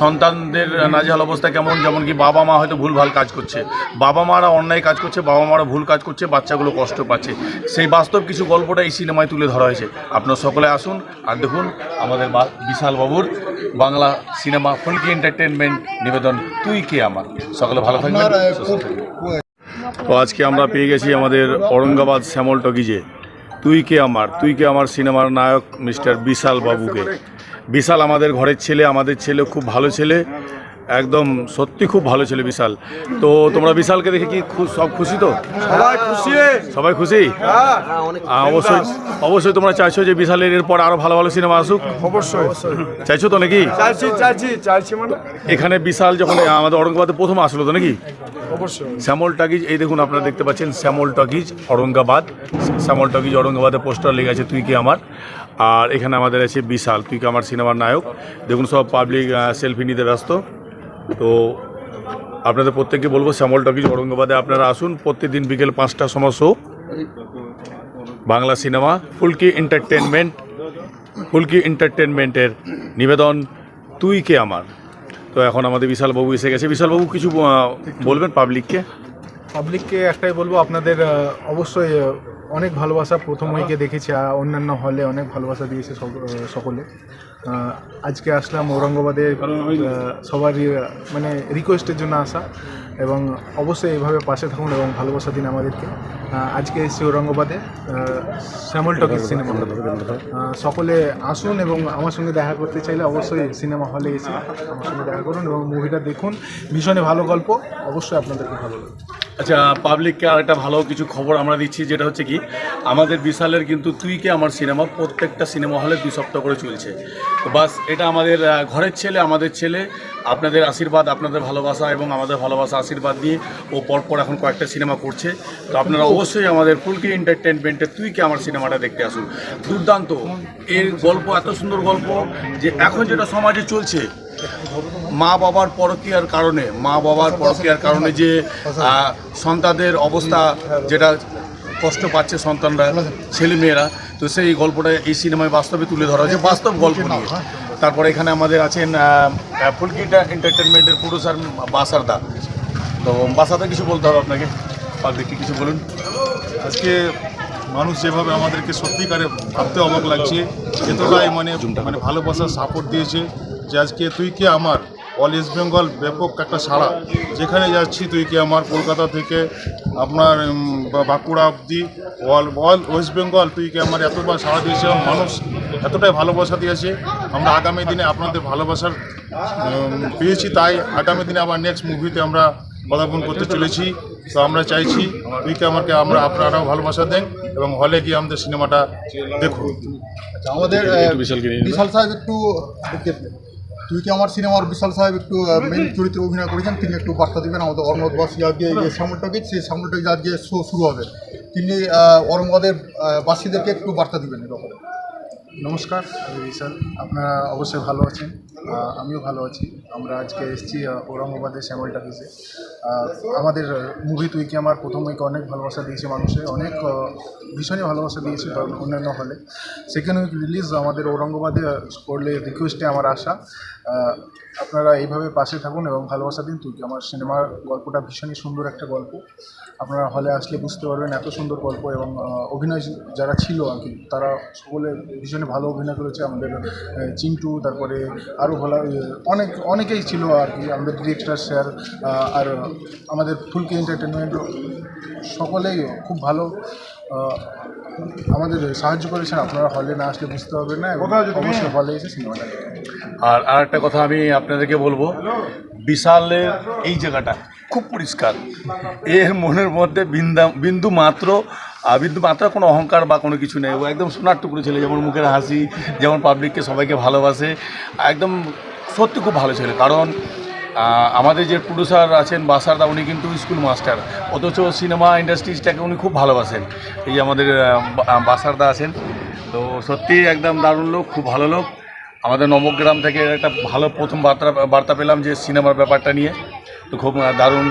সন্তানদের নাজেহাল অবস্থা কেমন? যেমন কি বাবা মা হয়তো ভুলভাল কাজ করছে। বাবা মারা অন্যায় কাজ করছে বাবা মারা ভুল কাজ করছে বাচ্চাগুলো কষ্ট পাচ্ছে। সেই বাস্তব কিছু গল্পটা এই সিনেমায় তুলে ধরা হয়েছে। আপনারা সকলে আসুন আর দেখুন আমাদের বিশাল বাবুর বাংলা সিনেমা ফুলকি এন্টারটেনমেন্ট নিবেদন। তুই কে আমার? সকলে ভালো থাকবেন। তো আজকে আমরা পেয়ে গেছি আমাদের ঔরঙ্গাবাদ শ্যামল টকিজে তুই কে আমার? তুই কে আমার সিনেমার নায়ক মিস্টার বিশাল বাবুকে বিশাল আমাদের ঘরের ছেলে আমাদের ছেলে খুব ভালো ছেলে। একদম সত্যি খুব ভালো ছিল বিশাল। তো তোমরা বিশালকে দেখে কি সব খুশি তো? সবাই খুশি সবাই খুশি? অবশ্যই অবশ্যই তোমরা চাইছো যে বিশালের এরপর আরও ভালো ভালো সিনেমা আসুক? অবশ্যই। চাইছো তো নাকি? চাইছি চাইছি চাইছি মানে। এখানে বিশাল যখন আমাদের অরঙ্গাবাদে প্রথম আসলো তো নাকি? অবশ্যই। শ্যামল টকিজ এই দেখুন আপনারা দেখতে পাচ্ছেন শ্যামল টকিজ ঔরঙ্গাবাদ। শ্যামল টকিজ ঔরঙ্গাবাদে পোস্টার লেগে আছে তুই কি আমার? আর এখানে আমাদের আছে বিশাল তুই কি আমার সিনেমার নায়ক? দেখুন সব পাবলিক সেলফি নিতে ব্যস্ত। তো আপনাদের প্রত্যেককে বলব শ্যামল টকিজ ঔরঙ্গাবাদে আপনারা আসুন প্রত্যেকদিন বিকেল পাঁচটার সময় show. Bangla cinema, Phulki entertainment Phulki এন্টারটেনমেন্টের নিবেদন তুই কে আমার? তো এখন আমাদের বিশালবাবু এসে গেছে। বিশালবাবু কিছু বলবেন পাবলিককে পাবলিককে একটাই বলব, আপনাদের অবশ্যই অনেক ভালোবাসা প্রথম উইকে দেখেছি অন্যান্য হলে অনেক ভালোবাসা দিয়েছে সকলে। আজকে আসলাম ঔরঙ্গাবাদে সবারই মানে রিকোয়েস্টের জন্য আসা, এবং অবশ্যই এইভাবে পাশে থাকুন এবং ভালোবাসা দিন আমাদেরকে। আজকে এসেছি ঔরঙ্গাবাদে শ্যামল টকিজ সিনেমা। সকলে আসুন এবং আমার সঙ্গে দেখা করতে চাইলে অবশ্যই সিনেমা হলে এসে আমার সঙ্গে দেখা করুন এবং মুভিটা দেখুন। ভীষণই ভালো গল্প, অবশ্যই আপনাদেরকে ভালো লাগবে। আচ্ছা পাবলিককে আর একটা ভালো কিছু খবর আমরা দিচ্ছি যেটা হচ্ছে কি আমাদের বিশালের কিন্তু তুই কে আমার সিনেমা প্রত্যেকটা সিনেমা হলে দুই সপ্তাহ করে চলছে। তো বাস এটা আমাদের ঘরের ছেলে আমাদের ছেলে আপনাদের আশীর্বাদ আপনাদের ভালোবাসা এবং আমাদের ভালোবাসা আশীর্বাদ দিয়ে ও পরপর এখন কয়েকটা সিনেমা করছে। তো আপনারা অবশ্যই আমাদের ফুলকি এন্টারটেনমেন্টে তুই কে আমার সিনেমাটা দেখতে আসুন। দুর্দান্ত। এর গল্প এত সুন্দর গল্প যে এখন যেটা সমাজে চলছে মা বাবার পরকীয়ার কারণে মা বাবার পরকীয়ার কারণে যে সন্তানদের অবস্থা যেটা কষ্ট পাচ্ছে সন্তানরা ছেলে মেয়েরা তো সেই গল্পটা এই সিনেমায় বাস্তবে তুলে ধরা হয়েছে, বাস্তব গল্প নিয়ে। তারপরে এখানে আমাদের আছেন ফুলকিটা এন্টারটেনমেন্টের প্রডিউসার বাসারদা। তো বাসাদা কিছু বলতে হবে আপনাকে? পাবলিককে কিছু বলুন। আজকে মানুষ যেভাবে আমাদেরকে সত্যিকারে ভাবতে অবাক লাগছে, এতটাই মানে মানে ভালোবাসা সাপোর্ট দিয়েছে যে আজকে তুই কি আমার? অল ইস্ট বেঙ্গল ব্যাপক একটা সাড়া। যেখানে যাচ্ছি তুই কি আমার? কলকাতা থেকে আপনার বাঁকুড়া অবধি। অল অল ওয়েস্ট বেঙ্গল তুই কি আমার? এতবার সাড়া দিয়েছে মানুষ এতটাই ভালোবাসা দিয়েছে। আমরা আগামী দিনে আপনাদের ভালোবাসার পেয়েছি তাই আগামী দিনে আবার নেক্সট মুভিতে আমরা পদার্পণ করতে চলেছি। তো আমরা চাইছি তুইকে আমাকে আমরা আপনারাও ভালোবাসা দেন এবং হলে গিয়ে আমাদের সিনেমাটা দেখুন। আচ্ছা, আমাদের। বিশাল সাহেব একটু তুই কি আমার সিনেমার বিশাল সাহেব একটু মেন চরিত্রে অভিনয় করেছেন? তিনি একটু বার্তা দেবেন আমাদের অরঙ্গবাসী আজকে এই যে শ্যামলটকে সেই শ্যামলটকে আজকে শো শুরু হবে তিনি অরঙ্গবাদের বাসীদেরকে একটু বার্তা দিবেন এরকম নমস্কার আমি বিশাল আপনারা অবশ্যই ভালো আছেন। আমিও ভালো আছি। আমরা আজকে এসেছি ঔরঙ্গাবাদের শ্যামল আহ, আমাদের মুভি তুই কি আমার প্রথম উইকে অনেক ভালোবাসা দিয়েছে মানুষে। অনেক ভীষণই ভালোবাসা দিয়েছে অন্যান্য হলে। সেকেন্ড উইক রিলিজ আমাদের ঔরঙ্গাবাদে করলে রিকোয়েস্টে আমার আশা। আপনারা এইভাবে পাশে থাকুন এবং ভালোবাসা দিন তুই কি আমার সিনেমার গল্পটা ভীষণই সুন্দর একটা গল্প। আপনারা হলে আসলে বুঝতে পারবেন এত সুন্দর গল্প এবং অভিনয় যারা ছিল আর কি তারা সকলে ভীষণই ভালো অভিনয় করেছে আমাদের চিন্টু তারপরে আরও ভালো অনেক অনেকেই ছিল আর কি আমাদের ডিরেক্টর স্যার আর আমাদের ফুলকি এন্টারটেনমেন্ট সকলেই খুব ভালো আমাদের সাহায্য করেছেন। আপনারা হলে না আসলে বুঝতে পারবেন না অবশ্যই হলে এসে সিনেমাটা আর আর একটা কথা আমি আপনাদেরকে বলব বিশালের এই জায়গাটা খুব পরিষ্কার। এর মনের মধ্যে বিন্দা বিন্দু মাত্র বিন্দু মাত্র কোনো অহংকার বা কোনো কিছু নেই। ও একদম সোনার টুকরো ছেলে, যেমন মুখের হাসি, যেমন পাবলিককে সবাইকে ভালোবাসে। একদম সত্যি খুব ভালো ছেলে। কারণ আমাদের যে প্রডিউসার আছেন বাসারদা, উনি কিন্তু স্কুল মাস্টার অথচ সিনেমা ইন্ডাস্ট্রিজটাকে উনি খুব ভালোবাসেন। এই যে আমাদের বাসারদা আছেন। তো সত্যি একদম দারুণ লোক, খুব ভালো লোক। আমাদের নবগ্রাম থেকে একটা ভালো প্রথম বার্তা বার্তা পেলাম যে সিনেমার ব্যাপারটা নিয়ে। তো খুব দারুণ।